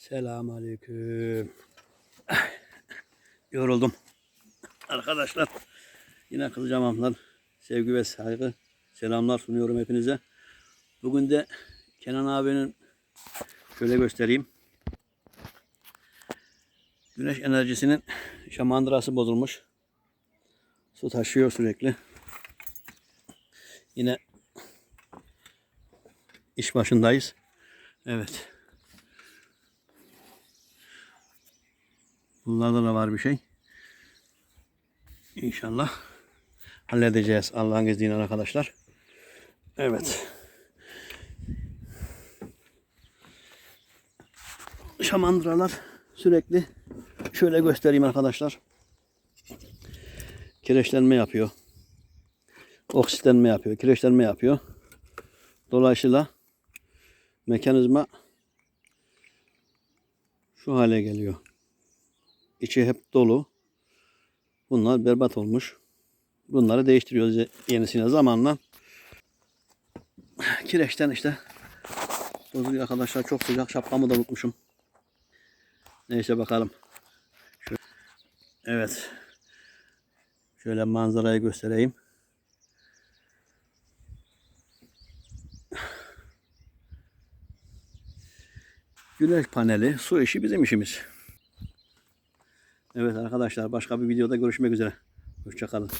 Selamun Aleyküm. Yoruldum. Arkadaşlar yine Kızılcamamlar sevgi ve saygı selamlar sunuyorum hepinize. Bugün de Kenan abinin şöyle göstereyim. Güneş enerjisinin şamandırası bozulmuş. Su taşıyor sürekli. Yine iş başındayız. Evet. Bunlarda da var bir şey. İnşallah halledeceğiz Allah'ın izniyle arkadaşlar. Evet. Şamandıralar sürekli şöyle göstereyim arkadaşlar. Kireçlenme yapıyor. Oksitlenme yapıyor. Kireçlenme yapıyor. Dolayısıyla mekanizma şu hale geliyor. İçi hep dolu. Bunlar berbat olmuş. Bunları değiştiriyoruz yenisine zamanla. Kireçten işte bozuluyor arkadaşlar. Çok sıcak. Şapkamı da unutmuşum. Neyse bakalım. Şöyle- Evet. Şöyle manzarayı göstereyim. Güneş paneli, su işi bizim işimiz. Evet arkadaşlar başka bir videoda görüşmek üzere. Hoşçakalın.